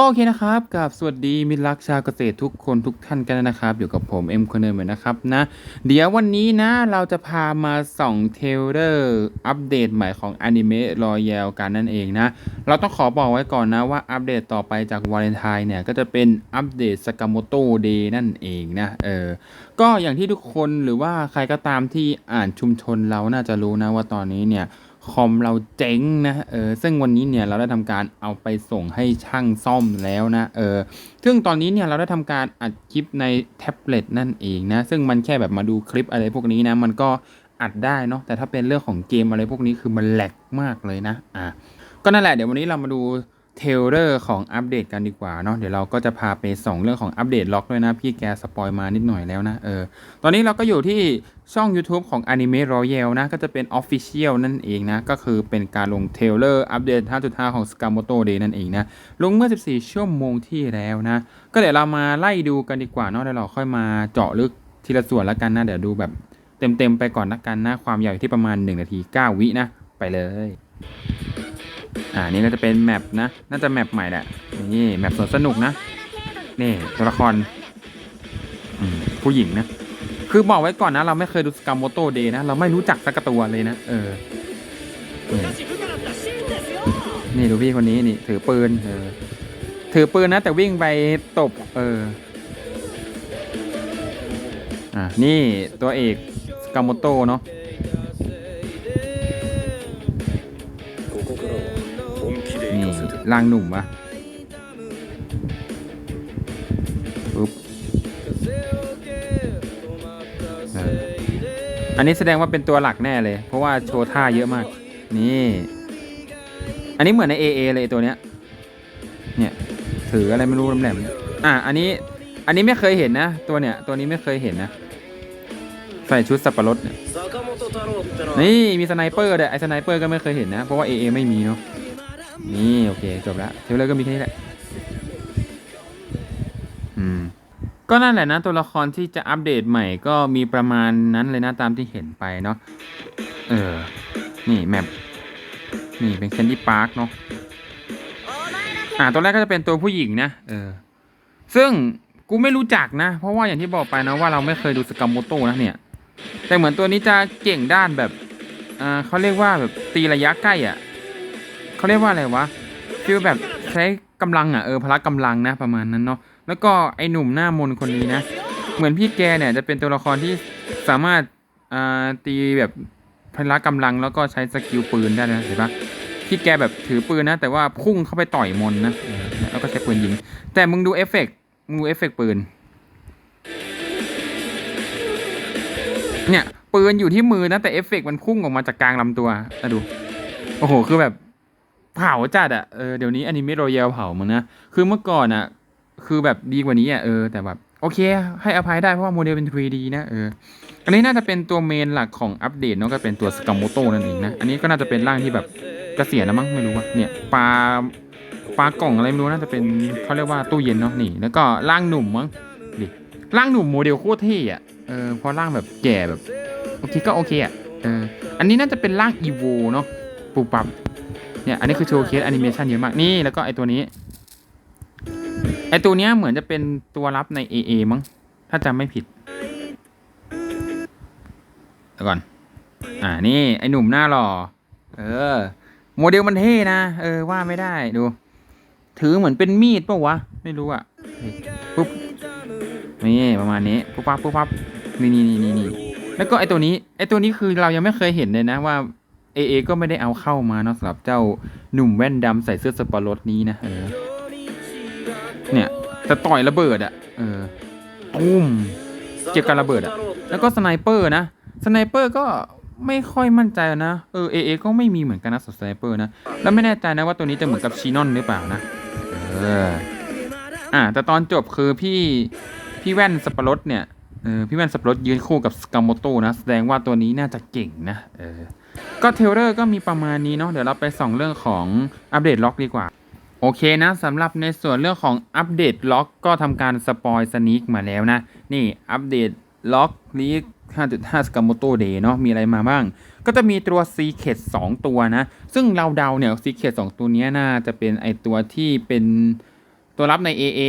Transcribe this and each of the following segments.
ก็โอเคนะครับกับสวัสดีมิตรรักชาวเกษตรทุกคนทุกท่านกันนะครับ อยู่กับผมเอ็มคอนเดิมเหมือนนะครับนะเดี๋ยววันนี้นะเราจะพามาส่องเทรลเลอร์อัปเดตใหม่ของอนิเมะรอยลกันนั่นเองนะ เราต้องขอบอกไว้ก่อนนะว่าอัปเดตต่อไปจากวาเลนไทน์เนี่ย ก็จะเป็นอัปเดตสกามโมโตเดย์นั่นเองนะเออก็อย่างที่ทุกคนหรือว่าใครก็ตามที่อ่านชุมชนเราน่าจะรู้นะว่าตอนนี้เนี่ย คอมเราเจ๊งนะเออซึ่งวันนี้เนี่ยเราได้ทำการเอาไปส่งให้ช่างซ่อมแล้วนะเออซึ่งตอนนี้เนี่ยเราได้ทำการอัดคลิปในแท็บเล็ตนั่นเองนะซึ่งมันแค่แบบมาดูคลิปอะไรพวกนี้นะมันก็อัดได้เนาะแต่ถ้าเป็นเรื่องของเกมอะไรพวกนี้คือมันแหลกมากเลยนะอะก็นั่นแหละเดี๋ยววันนี้เรามาดู เทเลอร์ของอัปเดตกันดีกว่าเนาะเดี๋ยวเราก็จะพาไปส่องเรื่องของอัปเดตล็อกด้วยนะ พี่แกสปอยมานิดหน่อยแล้วนะเออตอนนี้เราก็อยู่ที่ช่อง YouTube ของ Anime Royal นะ ก็จะเป็น Official นั่นเองนะ ก็คือเป็นการลงเทเลอร์อัปเดต 5.5 ของ Sakamoto Day นั่นเองนะ ลงเมื่อ 14 ชั่วโมงที่แล้วนะ ก็เดี๋ยวเรามาไล่ดูกันดีกว่าเนาะเดี๋ยวเราค่อยมาเจาะลึกทีละส่วนแล้วกันนะ เดี๋ยวดูแบบเต็มๆไปก่อนละกันนะ ความยาวอยู่ที่ประมาณ 1 นาที 9 วินะ ไปเลย อ่านี่ก็จะเป็นแมปนะ น่าจะแมปใหม่แหละ นี่แมปสวนสนุกนะ นี่ตัวละครผู้หญิงนะ คือบอกไว้ก่อนนะ เราไม่เคยดูสกามโมโตเดย์นะ เราไม่รู้จักสักตัวเลยนะ เออนี่นี่ดูพี่คนนี้นี่ ถือปืน เออ ถือปืนนะ แต่วิ่งไปตบ เออ อะนี่ตัวเอกสกามโมโตเนาะ ร่างหนุ่มปะปุ๊บอออันนี้แสดงว่าเป็นตัวหลักแน่เลย เพราะว่าโชว์ท่าเยอะมาก นี่ อันนี้เหมือนใน AA เลยตัวเนี้ย เนี่ย ถืออะไรไม่รู้แหลมๆอะ อันนี้ อันนี้ไม่เคยเห็นนะ ตัวเนี้ย ตัวนี้ไม่เคยเห็นนะ ใส่ชุดสับปะรดเนี่ยนี่มีสไนเปอร์ด้วยไอสไนเปอร์ก็ไม่เคยเห็นนะ เพราะว่า AA ไม่มีเนาะ นี่ โอเค จบแล้วเทรลเลอร์ก็มีแค่นี้แหละ อืม ก็นั่นแหละนะ ตัวละครที่จะอัปเดตใหม่ก็มีประมาณนั้นเลยนะ ตามที่เห็นไปเนาะเออ นี่แมปนี่เป็นแคนดี้พาร์คเนาะอ่าตัวแรกก็จะเป็นตัวผู้หญิงนะเออ ซึ่งกูไม่รู้จักนะ เพราะว่าอย่างที่บอกไปนะว่าเราไม่เคยดูสกามโมโตนะเนี่ย แต่เหมือนตัวนี้จะเก่งด้านแบบอ่าเขาเรียกว่าแบบตีระยะใกล้อะ เขาเรียกว่าอะไรวะฟีลแบบใช้กำลังอะเออพละกำลังนะประมาณนั้นเนาะแล้วก็ไอหนุ่มหน้ามนคนนี้นะ เหมือนพี่แกเนี่ยจะเป็นตัวละครที่สามารถอ่าตีแบบพละกำลังแล้วก็ใช้สกิลปืนได้นะเห็นปะพี่แกแบบถือปืนนะ แต่ว่าพุ่งเข้าไปต่อยมนนะแล้วก็ใช้ปืนยิง แต่มึงดูเอฟเฟกต์มึงดูเอฟเฟกต์ปืน เนี่ยปืนอยู่ที่มือนะแต่เอฟเฟกต์มันพุ่งออกมาจากกลางลำตัวอะดู โอ้โห คือแบบ เผาจัดอะเออเดี๋ยวนี้อนิเมะโรยัลเผามึงนะ คือเมื่อก่อนอะคือแบบดีกว่านี้อะเออแต่แบบโอเค ให้อภัยได้เพราะว่าโมเดลเป็น 3D นะเออ อันนี้น่าจะเป็นตัวเมนหลักของอัปเดตเนาะก็เป็นตัวสกามโมโตนั่นเองนะ อันนี้ก็น่าจะเป็นร่างที่แบบเกษียณแล้วมั้งไม่รู้ว่าเนี่ยปลาปลากล่องอะไรไม่รู้น่าจะเป็นเขาเรียกว่าตู้เย็นเนาะนี่ แล้วก็ร่างหนุ่มมั้งดิร่างหนุ่มโมเดลโคตรเท่อะเออเพราะร่างแบบแก่แบบโอเคก็โอเคอะเอออันนี้น่าจะเป็นร่างอีโวเนาะปูปับ เนี่ยอันนี้คือโชว์เคสแอนิเมชันเยอะมากนี่แล้วก็ไอตัวนี้ ไอตัวเนี้ยเหมือนจะเป็นตัวรับใน AA มั้งถ้าจำไม่ผิดเดี๋ยวก่อน อ่านี่ไอหนุ่มหน้าหล่อเออ โมเดลมันเท่นะเออว่าไม่ได้ดู ถือเหมือนเป็นมีดปะวะ ไม่รู้อะนี่ปุ๊บนี่ประมาณนี้ปุ๊บปั๊บปุ๊บปั๊บนี่นี่นี่นี่แล้วก็ไอตัวนี้ไอตัวนี้คือเรายังไม่เคยเห็นเลยนะว่า เอเอก็ไม่ได้เอาเข้ามาเนาะสำหรับเจ้าหนุ่มแว่นดำใส่เสื้อสปอร์ตนี้นะเออเนี่ยจะต่อยระเบิดอะเออตุ้มเกี่ยวกับระเบิดอะแล้วก็สไนเปอร์นะสไนเปอร์ก็ไม่ค่อยมั่นใจนะเออเอเอก็ไม่มีเหมือนกันนะสไนเปอร์นะแล้วไม่แน่ใจนะว่าตัวนี้จะเหมือนกับชีนอนหรือเปล่านะเอออ่าแต่ตอนจบคือพี่พี่แว่นสปอร์ตเนี่ยเออพี่แว่นสปอร์ตยืนคู่กับสกามโมโตนะแสดงว่าตัวนี้น่าจะเก่งนะเออ ก็เทเลอร์ก็มีประมาณนี้เนาะเดี๋ยวเราไปส่องเรื่องของอัปเดตล็อกดีกว่า โอเคนะสำหรับในส่วนเรื่องของอัปเดตล็อกก็ทำการสปอยสนิกมาแล้วนะ นี่อัปเดตล็อกลีก5.5 s k a m o t o Day เนาะมีอะไรมาบ้าง ก็จะมีตัว Secret 2ตัวนะ ซึ่งเราเดาเนี่ย Secret 2ตัวนี้น่าจะเป็นไอตัวที่เป็น ตัวรับใน AA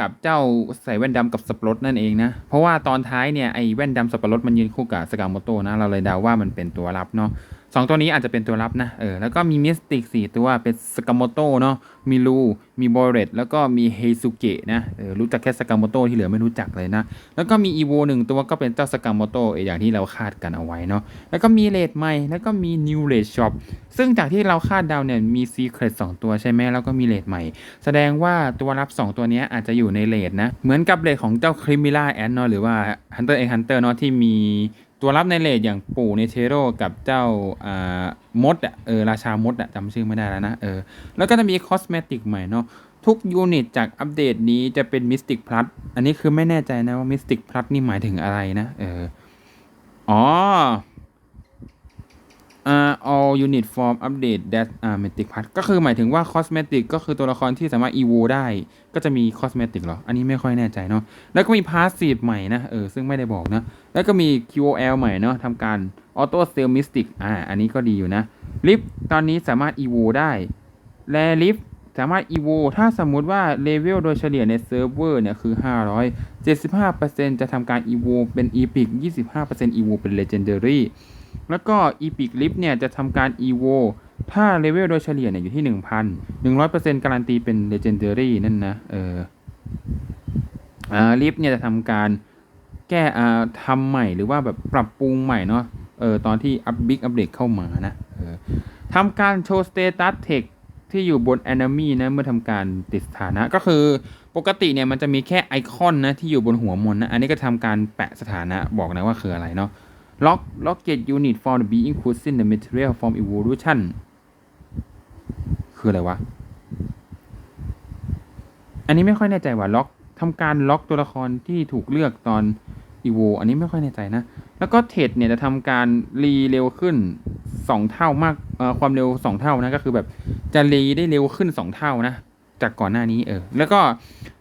กับเจ้าใส่แว่นดำกับสับปะรดนั่นเองนะ เพราะว่าตอนท้ายเนี่ยไอ้แว่นดำสับปะรดมันยืนคู่กับสกาโมโตนะ เราเลยเดาว่ามันเป็นตัวรับเนาะ สองตัวนี้อาจจะเป็นตัวรับนะ เออ แล้วก็มีมิสติกสี่ตัว เป็นสกาโมโตเนาะ มีลู มีบอเรตแล้วก็มีเฮซุเกะนะ เออ รู้จักแค่สกาโมโตที่เหลือไม่รู้จักเลยนะ แล้วก็มีอีโวหนึ่งตัวก็เป็นเจ้าสกาโมโตอย่างที่เราคาดกันเอาไว้เนาะ แล้วก็มีเลดใหม่ แล้วก็มีนิวเลดช็อป ซึ่งจากที่เราคาดเดาเนี่ย มีซีเครตสองตัวใช่ไหมแล้วก็มีเลดใหม่ แสดงว่าตัวรับ 2 ตัวนี้อาจจะอยู่ในเลดนะ เหมือนกับเลดของเจ้าคริมิล่าแอนเนาะ หรือว่า Hunter x Hunter เนาะที่มี ตัวรับในเลดอย่างปู่เนเทโรกับเจ้าอ่ามดอะเออราชามดอะจำชื่อไม่ได้แล้วนะเออแล้วก็จะมีคอสเมติกใหม่เนาะทุกยูนิตจากอัปเดตนี้จะเป็นมิสติกพลัสอันนี้คือไม่แน่ใจนะว่ามิสติกพลัสนี่หมายถึงอะไรนะเอออ๋อ อ่า all unit form update that อ่า mythic part ก็คือหมายถึงว่า cosmetic ก็คือตัวละครที่สามารถ evo ได้ ก็จะมี cosmetic เหรอ อันนี้ไม่ค่อยแน่ใจเนาะ แล้วก็มี passive ใหม่นะ เออ ซึ่งไม่ได้บอกนะ แล้วก็มี QOL ใหม่เนาะทำการ auto sell mystic อ่า อันนี้ก็ดีอยู่นะ lift ตอนนี้สามารถ evo ได้ และ lift สามารถ evo ถ้าสมมุติว่าเลเวลโดยเฉลี่ยในเซิร์ฟเวอร์เนี่ยคือ 500 75%จะทำการ evo เป็น epic 25% evo เป็น legendary แล้วก็ Epic Lift เนี่ยจะทำการ EVO ถ้าเลเวลโดยเฉลี่ยเนี่ยอยู่ที่ 1,000 100%การันตีเป็น Legendary นั่นนะ เอออ่า Lift เนี่ยจะทำการแก้อ่าทำใหม่หรือว่าแบบปรับปรุงใหม่เนาะ เออตอนที่อัปบิ๊กอัปเดตเข้ามานะเออทำการโชว์สเตตัสเทคที่อยู่บน Enemy นะเมื่อทำการติดสถานะก็คือปกติเนี่ยมันจะมีแค่ไอคอนนะที่อยู่บนหัวมนนะอันนี้ก็ทำการแปะสถานะบอกนะว่าคืออะไรเนาะ lock rocket unit for the being cushing the material from evolution คืออะไรวะ อันนี้ไม่ค่อยแน่ใจว่าล็อกทำการล็อกตัวละครที่ถูกเลือกตอน evo อันนี้ไม่ค่อยแน่ใจนะ แล้วก็เทรดเนี่ยจะทำการรีเร็วขึ้น 2 เท่ามากเออความเร็ว 2 เท่านะก็คือแบบจะรีได้เร็วขึ้น 2 เท่านะ จากก่อนหน้านี้เออ แล้วก็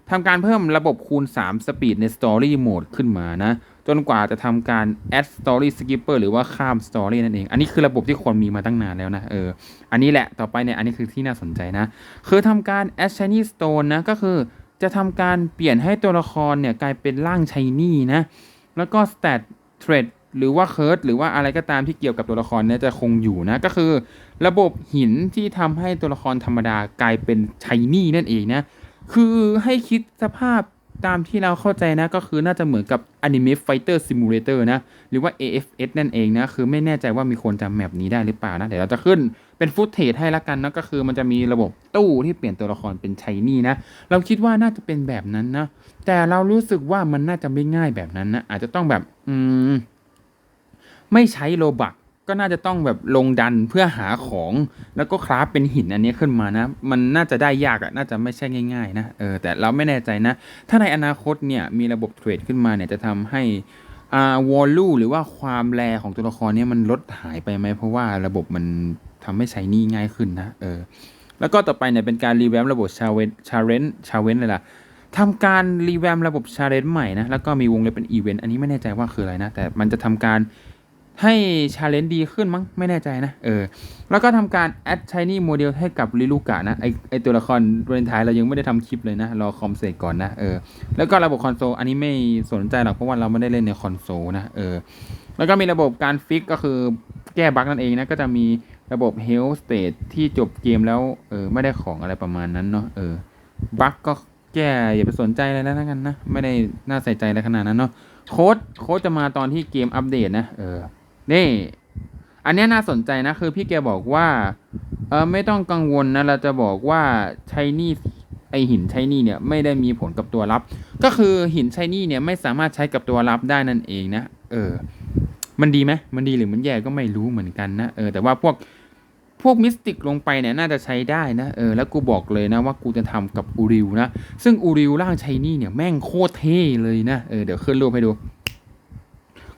ทำการเพิ่มระบบคูณ 3 สปีดใน Story Mode ขึ้นมานะ จนกว่าจะทำการ add story skipper หรือว่าข้าม story นั่นเอง อันนี้คือระบบที่ควรมีมาตั้งนานแล้วนะเอออันนี้แหละต่อไปเนี่ยอันนี้คือที่น่าสนใจนะคือทำการ add shiny stone นะก็คือจะทำการเปลี่ยนให้ตัวละครเนี่ยกลายเป็นร่าง shiny นะแล้วก็ stat trait หรือว่า curse หรือว่าอะไรก็ตามที่เกี่ยวกับตัวละครเนี่ยจะคงอยู่นะ ก็คือระบบหินที่ทำให้ตัวละครธรรมดากลายเป็น shiny นั่นเองนะ คือให้คิดสภาพ ตามที่เราเข้าใจนะก็คือน่าจะเหมือนกับ Anime Fighter Simulator นะ หรือว่า AFS นั่นเองนะ คือไม่แน่ใจว่ามีคนจำแมปนี้ได้หรือเปล่านะ เดี๋ยวเราจะขึ้นเป็นฟุตเทจให้ละกันนะก็คือมันจะมีระบบตู้ที่เปลี่ยนตัวละครเป็นชายนี่นะ เราคิดว่าน่าจะเป็นแบบนั้นนะ แต่เรารู้สึกว่ามันน่าจะไม่ง่ายแบบนั้นนะ อาจจะต้องแบบ อืม ไม่ใช้โลบัก ก็น่าจะต้องแบบลงดันเพื่อหาของแล้วก็คราฟเป็นหินอันนี้ขึ้นมานะ มันน่าจะได้ยากอะ่ะน่าจะไม่ใช่ง่ายๆนะเออแต่เราไม่แน่ใจนะ ถ้าในอนาคตเนี่ยมีระบบเทรดขึ้นมาเนี่ยจะทำให้อ่าวอลลุ่หรือว่าความแรของตัวละครเนี่ยมันลดหายไปไหมเพราะว่าระบบมันทำให้ใช้นี่ง่ายขึ้นนะเออแล้วก็ต่อไปเนี่ยเป็นการรีแวมระบบชาเวนชาเรนชาเวนเลยล่ะทำการรีแวมระบบชาเลนใหม่นะ แล้วก็มีวงเล็บเป็นอีเวนต์ อันนี้ไม่แน่ใจว่าคืออะไรนะ แต่มันจะทำการ ให้ชาเลนจ์ดีขึ้นมั้งไม่แน่ใจนะ เออ แล้วก็ทำการแอดช h นี่โมเดลให้กับลิลูกะนะ ไอไอตัวละครวาเลนไทน์เรายังไม่ได้ทำคลิปเลยนะ รอคอมเสร็จก่อนนะ เออ แล้วก็ระบบคอนโซลอันนี้ไม่สนใจหรอก เพราะว่าเราไม่ได้เล่นในคอนโซลนะ เออ แล้วก็มีระบบการฟิกก็คือแก้บั๊กนั่นเองนะ ก็จะมีระบบ Health State ที่จบเกมแล้ว เออ ไม่ได้ของอะไรประมาณนั้นเนาะ เออ บั๊กก็แก้อย่าไปสนใจอะไรแล้วกันนะ ไม่ได้น่าใส่ใจอะไรขนาดนั้นเนาะ โค้ด โค้ดจะมาตอนที่เกมอัปเดตนะ เออ นี่ อันนี้น่าสนใจนะคือพี่แกบอกว่า เออไม่ต้องกังวลนะเราจะบอกว่าใช้นี่ไอหินใช้นี่เนี่ยไม่ได้มีผลกับตัวรับ ก็คือหินใช้นี่เนี่ยไม่สามารถใช้กับตัวรับได้นั่นเองนะ เออ มันดีไหมมันดีหรือมันแย่ก็ไม่รู้เหมือนกันนะ เออ แต่ว่าพวกพวกมิสติกลงไปเนี่ยน่าจะใช้ได้นะ เออ แล้วกูบอกเลยนะว่ากูจะทำกับอูริวนะ ซึ่งอูริวร่างใช้นี่เนี่ยแม่งโคตรเท่เลยนะ เออ เดี๋ยวขึ้นรูปให้ดู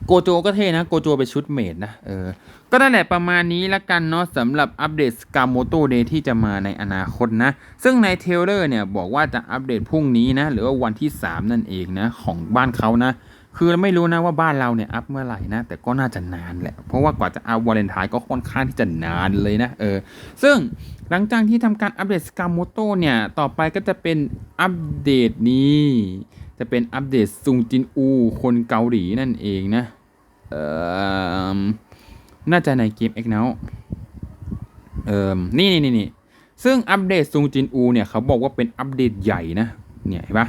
โกโจก็เท่นะ โกโจเป็นชุดเมดนะ เออ ก็นั่นแหละประมาณนี้ละกันเนาะสำหรับอัปเดตสกาโมโตเดย์ที่จะมาในอนาคตนะ ซึ่งในเทเลอร์เนี่ยบอกว่าจะอัปเดตพรุ่งนี้นะ หรือว่าวันที่ 3 นั่นเองนะ ของบ้านเขานะ คือไม่รู้นะว่าบ้านเราเนี่ยอัพเมื่อไหร่นะ แต่ก็น่าจะนานแหละ เพราะว่ากว่าจะอัพวาเลนไทน์ก็ค่อนข้างที่จะนานเลยนะ เออ ซึ่งหลังจากที่ทำการอัปเดตสกาโมโตเนี่ย ต่อไปก็จะเป็นอัปเดตนี้ จะเป็นอัปเดตซุงจินอู คนเกาหลีนั่นเองนะเอ่อน่าจะในเกม X Now เอ่อนี่นี่นี่นี่ซึ่งอัปเดตซุงจินอูเนี่ยเขาบอกว่าเป็นอัปเดตใหญ่นะเนี่ยเห็นปะ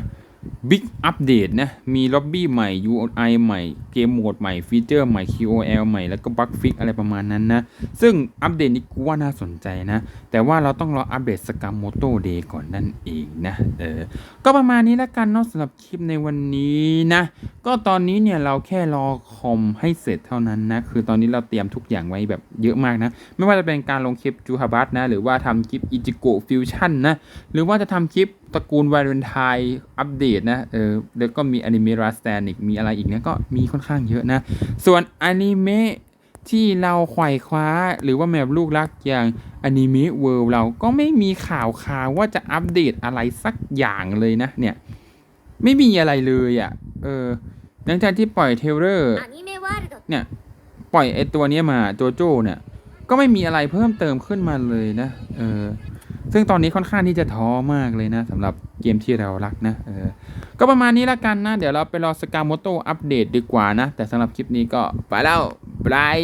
บิ๊กอัปเดตนะ มีล็อบบี้ใหม่ UI ใหม่ เกมโหมดใหม่ ฟีเจอร์ใหม่ QOL ใหม่ แล้วก็บั๊กฟิกอะไรประมาณนั้นนะ ซึ่งอัปเดตนี้กูว่าน่าสนใจนะ แต่ว่าเราต้องรออัปเดตสกามโมโตเดย์ก่อนนั่นเองนะ เออ ก็ประมาณนี้แล้วกันเนาะสำหรับคลิปในวันนี้นะ ก็ตอนนี้เนี่ยเราแค่รอคอมให้เสร็จเท่านั้นนะ คือตอนนี้เราเตรียมทุกอย่างไว้แบบเยอะมากนะ ไม่ว่าจะเป็นการลงคลิปจูฮาบัตนะ หรือว่าทำคลิปอิจิโกะฟิวชั่นนะ หรือว่าจะทำคลิปตระกูลวาเลนไทน์อัปเดตนะเออแล้วก็มีอนิเมะรัสแตนิกมีอะไรอีกนะก็มีค่อนข้างเยอะนะ ส่วนอนิเมะที่เราไขว่คว้าหรือว่าแมบลูกรักอย่างอนิเมะเวิลด์เราก็ไม่มีข่าวข่าวว่าจะอัปเดตอะไรสักอย่างเลยนะเนี่ยไม่มีอะไรเลยอะ่ะเออหลังจากที่ปล่อยเทเลอร์เนี่ยปล่อยไอตัวนี้มาตัวโจ้เนี่ยก็ไม่มีอะไรเพิ่มเติมขึ้นมาเลยนะเออ ซึ่งตอนนี้ค่อนข้างที่จะท้อมากเลยนะสำหรับเกมที่เรารักนะเออก็ประมาณนี้ละกันนะ เดี๋ยวเราไปรอสกาโมโตอัปเดตดีกว่านะ แต่สำหรับคลิปนี้ก็ไปแล้วบาย